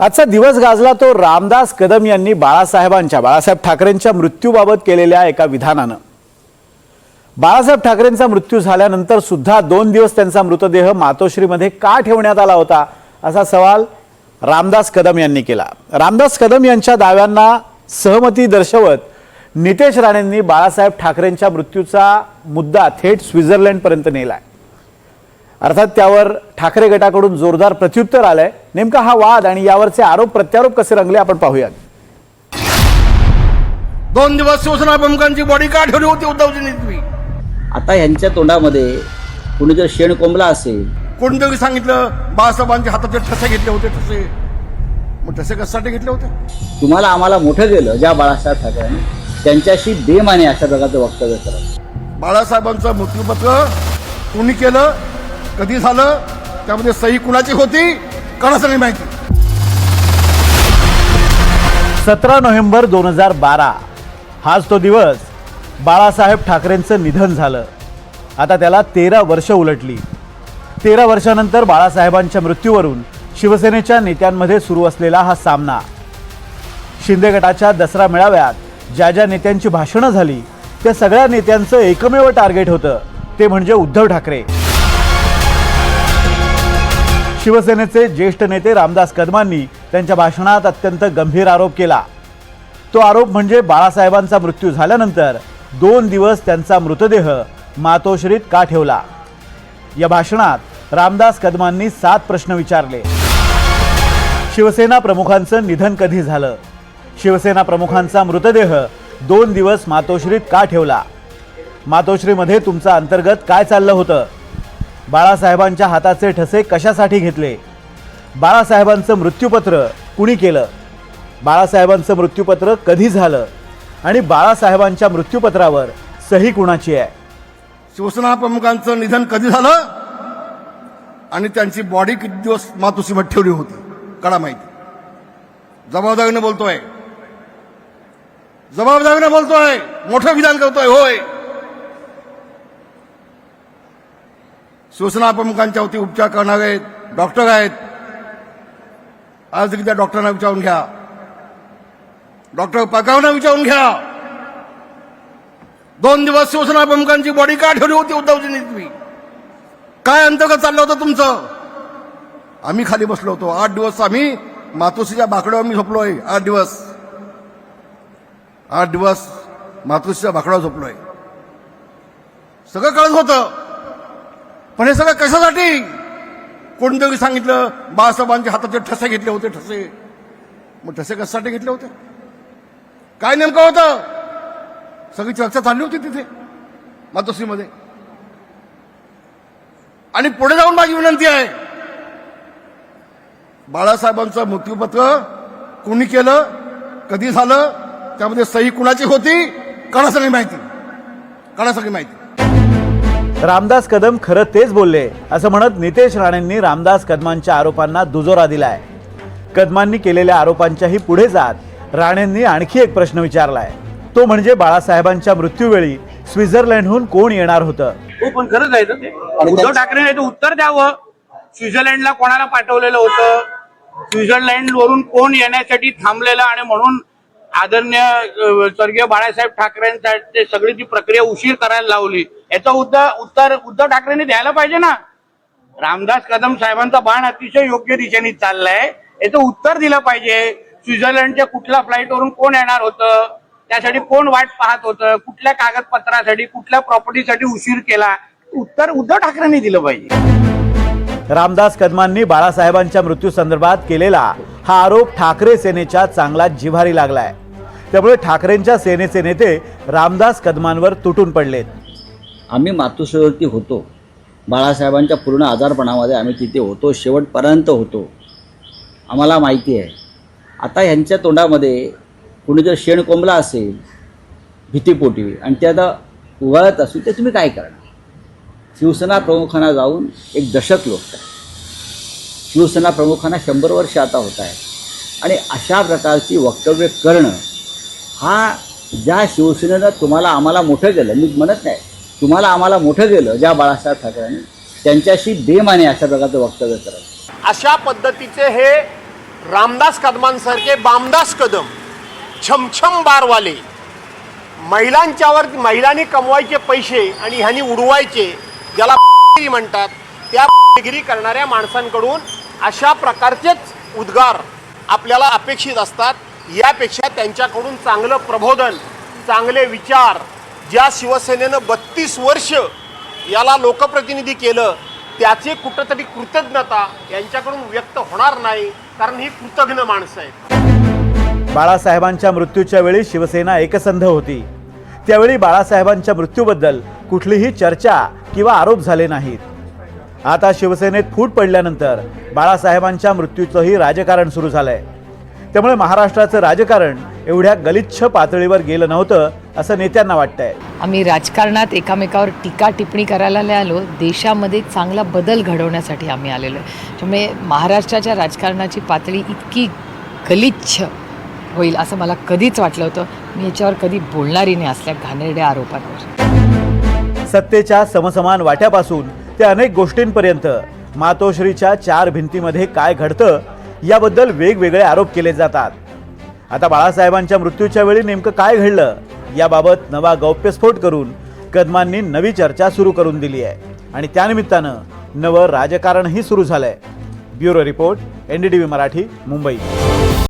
आजचा दिवस गाजला तो रामदास कदम यांनी बाळासाहेबांच्या बाळासाहेब ठाकरेंच्या मृत्यूबाबत केलेल्या एका विधानानं. बाळासाहेब ठाकरेंचा मृत्यू झाल्यानंतर सुद्धा दोन दिवस त्यांचा मृतदेह मातोश्रीमध्ये का ठेवण्यात आला होता? असा सवाल रामदास कदम यांनी केला. रामदास कदम यांच्या दाव्यांना सहमती दर्शवत नितेश राणेंनी बाळासाहेब ठाकरेंच्या मृत्यूचा मुद्दा थेट स्वित्झर्लंडपर्यंत नेलाय. अर्थात त्यावर ठाकरे गटाकडून जोरदार प्रत्युत्तर आलंय. नेमका हा वाद आणि यावरचे आरोप प्रत्यारोप कसे रंगले आपण पाहूयात. दोन दिवस शिवसेना प्रमुखांची बॉडी का ठेवली होती उद्धवजींनी आता यांच्या तोंडामध्ये कुणी जर शेण कोंबला असेल कोणतरी सांगितलं बाळासाहेबांच्या हाताचे ठसे घेतले होते ठसे मग ठसे कशासाठी घेतले होते? तुम्हाला आम्हाला मोठं केलं ज्या बाळासाहेब ठाकरेंनी त्यांच्याशी बेमाने अशा प्रकारचं वक्तव्य करत बाळासाहेबांचं मृत्यूपत्र कोणी केलं? कधी झालं त्यामध्ये सही कुणाची होती कोणाचं नाही माहिती. सतरा नोव्हेंबर दोन हजार बारा हाच तो दिवस बाळासाहेब ठाकरेंचं निधन झालं. आता त्याला तेरा वर्ष उलटली. तेरा वर्षानंतर बाळासाहेबांच्या मृत्यूवरून शिवसेनेच्या नेत्यांमध्ये सुरू असलेला हा सामना. शिंदे गटाच्या दसरा मेळाव्यात ज्या ज्या नेत्यांची भाषणं झाली त्या सगळ्या नेत्यांचं एकमेव टार्गेट होतं ते म्हणजे उद्धव ठाकरे. शिवसेनेचे ज्येष्ठ नेते रामदास कदमांनी त्यांच्या भाषणात अत्यंत गंभीर आरोप केला. तो आरोप म्हणजे बाळासाहेबांचा मृत्यू झाल्यानंतर दोन दिवस त्यांचा मृतदेह मातोश्रीत का ठेवला? या भाषणात रामदास कदमांनी सात प्रश्न विचारले. शिवसेना प्रमुखांचं निधन कधी झालं? शिवसेना प्रमुखांचा मृतदेह दोन दिवस मातोश्रीत का ठेवला? मातोश्रीमध्ये तुमचं अंतर्गत काय चाललं होतं? बाळासाहेबांच्या हाताचे ठसे कशासाठी घेतले? बाळासाहेबांचं मृत्यूपत्र कुणी केलं? बाळासाहेबांचं मृत्यूपत्र कधी झालं? आणि बाळासाहेबांच्या मृत्यूपत्रावर सही कुणाची आहे? शिवसेना प्रमुखांचं निधन कधी झालं? आणि त्यांची बॉडी किती दिवस मातोश्रीमध्ये ठेवली होती? कडा माहिती. जबाबदारीने बोलतोय. जबाबदारीने बोलतोय. मोठं विधान करतोय होय. सूचना प्रमुखांच्या वती उपचार करणारे डॉक्टर आहेत. आज देखील त्या डॉक्टरांना विचारून घ्या. डॉक्टर पकावना विचारून घ्या. दोन दिवस शिवसेना प्रमुखांची बॉडी का ठेवली होती उद्धवजींनी तुम्ही काय अंतर्गत चाललं होतं तुमचं? आम्ही खाली बसलो होतो. आठ दिवस आम्ही मातोश्रीच्या बाकड्यावर मी झोपलोय. आठ दिवस. आठ दिवस मातोश्रीच्या बाकड्यावर झोपलोय. सगळं कळत होतं. पण हे सगळं कशासाठी? कोणतरी सांगितलं बाळासाहेबांच्या हाताचे ठसे घेतले होते ठसे. मग ठसे कशासाठी घेतले होते? काय नेमकं होतं? सगळी चर्चा चालली होती तिथे मातोश्रीमध्ये. आणि पुढे जाऊन माझी विनंती आहे बाळासाहेबांचं मृत्यूपत्र कोणी केलं कधी झालं त्यामध्ये सही कुणाची होती कोणाचं सगळी माहिती. कोणाचं सगळी माहिती. रामदास कदम खरं तेच बोलले असं म्हणत नितेश राणेंनी रामदास कदमांच्या आरोपांना दुजोरा दिलाय. कदमांनी केलेल्या आरोपांच्याही पुढे जात राणेंनी आणखी एक प्रश्न विचारलाय. तो म्हणजे बाळासाहेबांच्या मृत्यूवेळी स्वित्झर्लंडहून कोण येणार होतं? हो पण खरंच आहे ना उद्धव ठाकरेने याचं उत्तर द्यावं. स्वित्झर्लंडला कोणाला पाठवलेलं होतं? स्वित्झर्लंड वरून कोण येण्यासाठी थांबलेलं? आणि म्हणून आदरणीय स्वर्गीय बाळासाहेब ठाकरेंसाठी सगळी ती प्रक्रिया उशीर करायला लावली याचं उत्तर उत्तर उद्धव ठाकरेंनी द्यायला पाहिजे ना. रामदास कदम साहेबांचा बाण अतिशय योग्य दिशेने चाललाय. याचं उत्तर दिलं पाहिजे. स्वित्झर्लंडच्या कुठल्या फ्लाईटवरून कोण येणार होतं? त्यासाठी कोण वाट पाहत होतं? कुठल्या कागदपत्रासाठी कुठल्या प्रॉपर्टीसाठी उशीर केला? उत्तर उद्धव ठाकरेंनी दिलं पाहिजे. रामदास कदमांनी बाळासाहेबांच्या मृत्यू संदर्भात केलेला हा आरोप ठाकरे सेनेच्या चांगला जिव्हारी लागलाय. त्यामुळे ठाकरेंच्या सेनेचे नेते रामदास कदमांवर तुटून पडलेत. आम्ही मातोश्रीवरती होतो. बाळासाहेबांच्या पूर्ण आजारपणामध्ये आम्ही तिथे होतो. शेवटपर्यंत होतो. आम्हाला माहिती आहे. आता ह्यांच्या तोंडामध्ये कुणी जर शेण कोंबला असेल भीतीपोटी आणि ते आता उगाळत असू ते तुम्ही काय करणार? शिवसेना प्रमुखांना जाऊन एक दशक लोक शिवसेना प्रमुखांना शंभर वर्ष आता होत आहे आणि अशा प्रकारची वक्तव्य करणं हा ज्या शिवसेनेनं तुम्हाला आम्हाला मोठं केलं मी म्हणत नाही. तुम्हाला आम्हाला मोठं केलं ज्या बाळासाहेब ठाकरेंनी. त्यांच्याशी बेमाने अशा प्रकारचं वक्तव्य करत. अशा पद्धतीचे हे रामदास कदमांसारखे बामदास कदम छमछम बारवाले महिलांच्यावर महिलांनी कमवायचे पैसे आणि ह्यांनी उडवायचे ज्याला म्हणतात त्या डिग्री करणाऱ्या माणसांकडून अशा प्रकारचेच उद्गार आपल्याला अपेक्षित असतात. यापेक्षा त्यांच्याकडून चांगलं प्रबोधन चांगले विचार ज्या शिवसेनेनं बत्तीस वर्ष याला लोकप्रतिनिधी केलं त्याची कुठंतरी कृतज्ञता यांच्याकडून व्यक्त होणार नाही कारण ही कृतज्ञ माणसं आहेत. बाळासाहेबांच्या मृत्यूच्या वेळी शिवसेना एकसंध होती. त्यावेळी बाळासाहेबांच्या मृत्यूबद्दल कुठलीही चर्चा किंवा आरोप झाले नाहीत. आता शिवसेनेत फूट पडल्यानंतर बाळासाहेबांच्या मृत्यूचंही राजकारण सुरू झालंय. त्यामुळे महाराष्ट्राचं राजकारण एवढ्या गलिच्छ पातळीवर गेलं नव्हतं असं नेत्यांना वाटतंय. आम्ही राजकारणात एकामेकावर टीका टिप्पणी करायला नाही आलो. देशामध्ये चांगला बदल घडवण्यासाठी आम्ही आलेलो आहे. त्यामुळे महाराष्ट्राच्या राजकारणाची पातळी इतकी गलिच्छ होईल असं मला कधीच वाटलं होतं. मी याच्यावर कधी बोलणारी नाही असल्या घाणेरड्या आरोपांवर. सत्तेच्या समसमान वाट्यापासून ते अनेक गोष्टींपर्यंत मातोश्रीच्या चार भिंतीमध्ये काय घडतं याबद्दल वेगवेगळे आरोप केले जातात. आता बाळासाहेबांच्या मृत्यूच्या वेळी नेमकं काय घडलं याबाबत नवा गौप्यस्फोट करून कदमांनी नवी चर्चा सुरू करून दिली आहे. आणि त्यानिमित्तानं नवं राजकारणही सुरू झालंय. Bureau report N D D V Marathi Mumbai.